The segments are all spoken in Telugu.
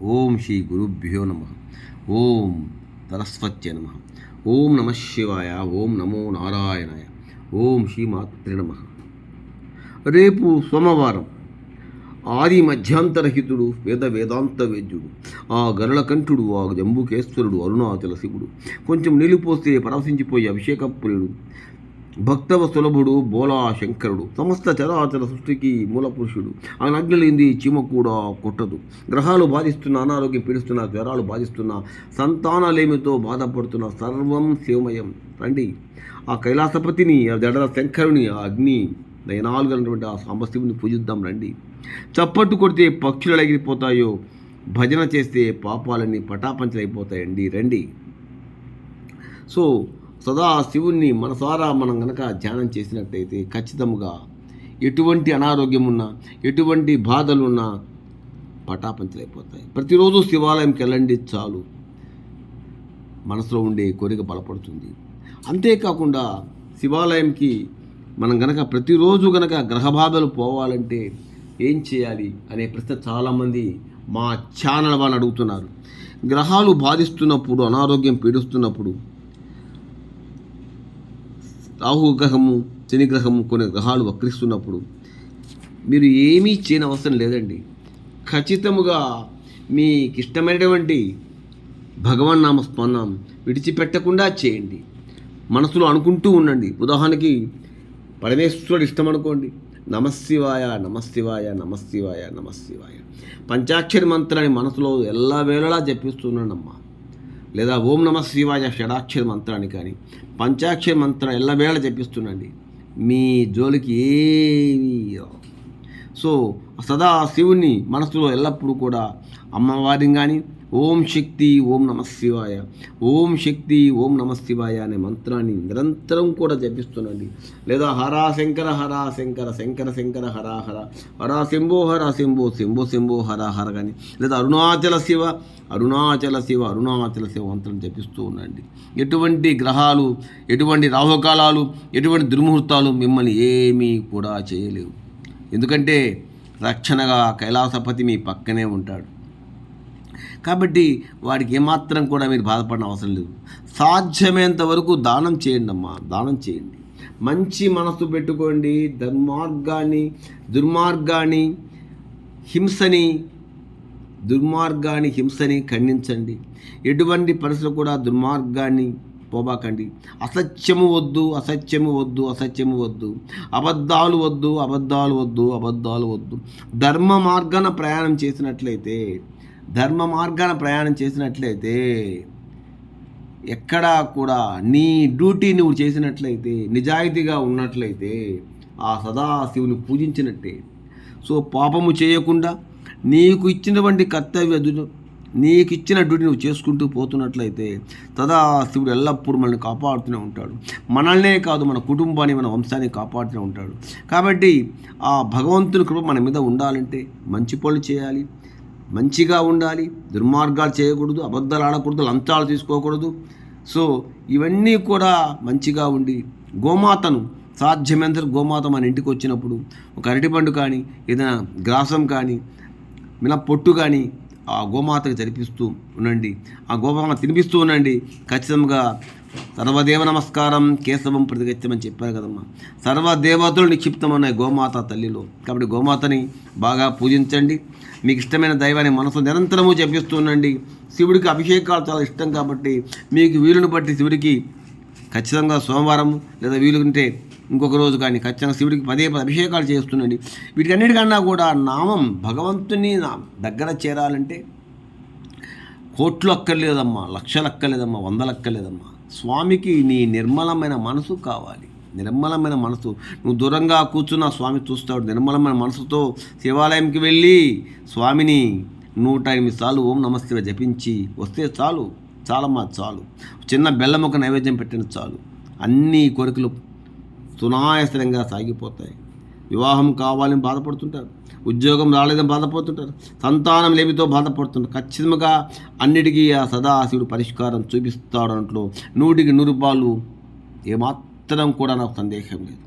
ఓం శ్రీ గురుభ్యో నమ. ఓం సరస్వత్య నమ. ఓం నమ శివాయ ఓం నమో నారాయణాయ ఓం శ్రీ మాతృ నమ. రేపు సోమవారం ఆది మధ్యాంతరహితుడు వేద వేదాంత వేద్యుడు ఆ గరుళకంఠుడు ఆ జంబుకేశ్వరుడు అరుణాచల శివుడు కొంచెం నీళ్ళు పోస్తే అభిషేకపురుడు భక్తవ సులభుడు బోలా శంకరుడు. సమస్త చరాచర సృష్టికి మూల పురుషుడు ఆయన అగ్నిలేంది చీమ కూడా కొట్టదు. గ్రహాలు బాధిస్తున్న అనారోగ్యం పీడిస్తున్న జ్వరాలు బాధిస్తున్న సంతానలేమితో బాధపడుతున్న సర్వం శివమయం. రండి. ఆ కైలాసపతిని ఆ జడల శంకరుని ఆ అగ్ని నయనాలుగా ఉన్నటువంటి ఆ సాంబశివుని పూజిద్దాం రండి. చప్పట్టు కొడితే పక్షులు ఎగిరిపోతాయో భజన చేస్తే పాపాలన్నీ పటాపంచలైపోతాయండి. రండి. సో సదా శివుణ్ణి మనసారా మనం గనక ధ్యానం చేసినట్టయితే ఖచ్చితంగా ఎటువంటి అనారోగ్యం ఉన్నా ఎటువంటి బాధలున్నా పటాపంచలైపోతాయి. ప్రతిరోజు శివాలయంకి వెళ్ళండి చాలు. మనసులో ఉండే కోరిక బలపడుతుంది. అంతేకాకుండా శివాలయంకి మనం గనక ప్రతిరోజు గనక గ్రహబాధలు పోవాలంటే ఏం చేయాలి అనే ప్రశ్న చాలామంది మా ఛానల్ వాళ్ళు అడుగుతున్నారు. గ్రహాలు బాధిస్తున్నప్పుడు అనారోగ్యం పీడిస్తున్నప్పుడు రాహు గ్రహము శని గ్రహము కొన్ని గ్రహాలు వక్రిస్తున్నప్పుడు మీరు ఏమీ చేయని అవసరం లేదండి. ఖచ్చితముగా మీకు ఇష్టమైనటువంటి భగవన్ నామస్మరణం విడిచిపెట్టకుండా చేయండి. మనసులో అనుకుంటూ ఉండండి. ఉదాహరణకి పరమేశ్వరుడు ఇష్టం అనుకోండి నమశివాయ నమశివాయ నమశివాయ నమశివాయ. పంచాక్షరి మంత్రాన్ని మనసులో ఎల్లవేళలా జపిస్తున్నానమ్మా లేదా ఓం నమ శివాయ షడాక్షర మంత్రాన్ని కానీ పంచాక్షర మంత్రం ఎల్లవేళ జపిస్తుండండి. మీ జోలికి ఏమీ సో సదా శివుని మనసులో ఎల్లప్పుడూ కూడా అమ్మవారిని కానీ ఓం శక్తి ఓం నమ శివాయ ఓం శక్తి ఓం నమ శివాయ అనే మంత్రాన్ని నిరంతరం కూడా జపిస్తుండండి లేదా హరా శంకర హరా శంకర శంకర శంకర హరా హర హరా శంభో హర శంభో శంభో శంభో హర హర కానీ లేదా అరుణాచల శివ అరుణాచల శివ అరుణాచల శివ మంత్రం జపిస్తూ ఉండండి. ఎటువంటి గ్రహాలు ఎటువంటి రాహుకాలాలు ఎటువంటి దుర్ముహూర్తాలు మిమ్మల్ని ఏమీ కూడా చేయలేవు. ఎందుకంటే రక్షణగా కైలాసపతి మీ పక్కనే ఉంటాడు. కాబట్టి వాడికి ఏమాత్రం కూడా మీరు బాధపడిన అవసరం లేదు. సాధ్యమైనంత వరకు దానం చేయండి అమ్మా దానం చేయండి. మంచి మనసు పెట్టుకోండి దుర్మార్గాన్ని దుర్మార్గాన్ని హింసని దుర్మార్గాన్ని హింసని ఖండించండి. ఎటువంటి పరిస్థితులు కూడా దుర్మార్గాన్ని పోబాకండి. అసత్యము వద్దు అసత్యము వద్దు అసత్యము వద్దు. అబద్ధాలు వద్దు అబద్ధాలు వద్దు అబద్ధాలు వద్దు. ధర్మ మార్గాన ప్రయాణం చేసినట్లయితే ధర్మ మార్గాన ప్రయాణం చేసినట్లయితే ఎక్కడా కూడా నీ డ్యూటీ నువ్వు చేసినట్లయితే నిజాయితీగా ఉన్నట్లయితే ఆ సదాశివుని పూజించినట్టే. సో పాపము చేయకుండా నీకు ఇచ్చినటువంటి కర్తవ్య నీకు ఇచ్చిన డ్యూటీ నువ్వు చేసుకుంటూ పోతున్నట్లయితే తదా శివుడు ఎల్లప్పుడూ మనల్ని కాపాడుతూనే ఉంటాడు. మనల్నే కాదు మన కుటుంబాన్ని మన వంశాన్ని కాపాడుతూనే ఉంటాడు. కాబట్టి ఆ భగవంతుని కృప మన మీద ఉండాలంటే మంచి పనులు చేయాలి మంచిగా ఉండాలి దుర్మార్గాలు చేయకూడదు అబద్ధాలు ఆడకూడదు లంచాలు తీసుకోకూడదు. సో ఇవన్నీ కూడా మంచిగా ఉండి గోమాతను సాధ్యమైనంత గోమాత మన ఇంటికి వచ్చినప్పుడు ఒక అరటిపండు కానీ ఏదైనా గ్రాసం కానీ మిన పొట్టు కానీ ఆ గోమాతకు జరిపిస్తూ ఉండండి. ఆ గోమాత తినిపిస్తూ ఉండండి. ఖచ్చితంగా సర్వదేవ నమస్కారం కేశవం ప్రతిగత్యమని చెప్పారు కదమ్మా. సర్వదేవతలు నిక్షిప్తమన్నాయి గోమాత తల్లిలో. కాబట్టి గోమాతని బాగా పూజించండి. మీకు ఇష్టమైన దైవాన్ని మనసు నిరంతరము జపిస్తూ ఉండండి. శివుడికి అభిషేకాలు చాలా ఇష్టం కాబట్టి మీకు వీలుని బట్టి శివుడికి ఖచ్చితంగా సోమవారం లేదా వీలుంటే ఇంకొక రోజు కానీ ఖచ్చితంగా శివుడికి పదే పదే అభిషేకాలు చేస్తున్నాడు. వీటికన్నిటికన్నా కూడా నామం భగవంతుని నా దగ్గర చేరాలంటే కోట్లు అక్కర్లేదమ్మా లక్షలు అక్కర్లేదమ్మా వందలు అక్కర్లేదమ్మా స్వామికి నీ నిర్మలమైన మనసు కావాలి. నిర్మలమైన మనసు. నువ్వు దూరంగా కూర్చున్న స్వామి చూస్తాడు. నిర్మలమైన మనసుతో శివాలయంకి వెళ్ళి స్వామిని నూట ఎనిమిది సార్లు ఓం నమస్తే జపించి వస్తే చాలు చాలమ్మా చాలు. చిన్న బెల్లం ఒక నైవేద్యం పెట్టిన చాలు. అన్ని కోరికలు సునాయాసనంగా సాగిపోతాయి. వివాహం కావాలని బాధపడుతుంటారు. ఉద్యోగం రాలేదని బాధపడుతుంటారు. సంతానం లేమితో బాధపడుతుంటారు. ఖచ్చితంగా అన్నిటికీ ఆ సదాశివుడు పరిష్కారం చూపిస్తాడు అంట్లో నూటికి నూరు రూపాయలు ఏమాత్రం కూడా నాకు సందేహం లేదు.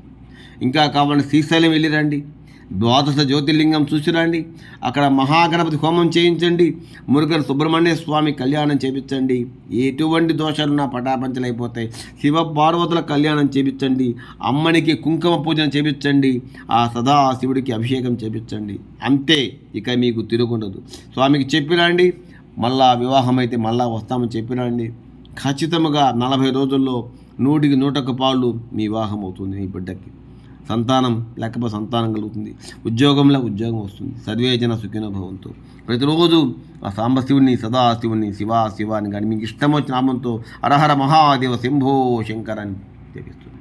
ఇంకా కావాలని శ్రీశైలం వెళ్ళిరండి ద్వాదశ జ్యోతిర్లింగం చూసిరండి. అక్కడ మహాగణపతి హోమం చేయించండి. మురుగన్ సుబ్రహ్మణ్య స్వామి కళ్యాణం చేపించండి. ఎటువంటి దోషాలున్నా పటాపంచలైపోతాయి. శివ పార్వతుల కళ్యాణం చేపించండి. అమ్మనికి కుంకుమ పూజన చేపించండి. ఆ సదా శివుడికి అభిషేకం చేపించండి. అంతే ఇక మీకు తిరుగుండదు. స్వామికి చెప్పిరండి. మళ్ళా వివాహం అయితే మళ్ళా వస్తామని చెప్పిరండి. ఖచ్చితంగా నలభై రోజుల్లో నూటికి నూటొక్క పాళ్ళు మీ వివాహం అవుతుంది మీ బిడ్డకి. సంతానం లేకపోతే సంతానం కలుగుతుంది. ఉద్యోగంలో ఉద్యోగం వస్తుంది. సర్వేజన సుఖిన భవంతో ప్రతిరోజు ఆ సాంబశివుని సదాశివుని శివ శివ అని కానీ మీకు ఇష్టం వచ్చిన నామంతో అరహర మహాదేవ శంభో శంకర్ అని తెలియస్తుంది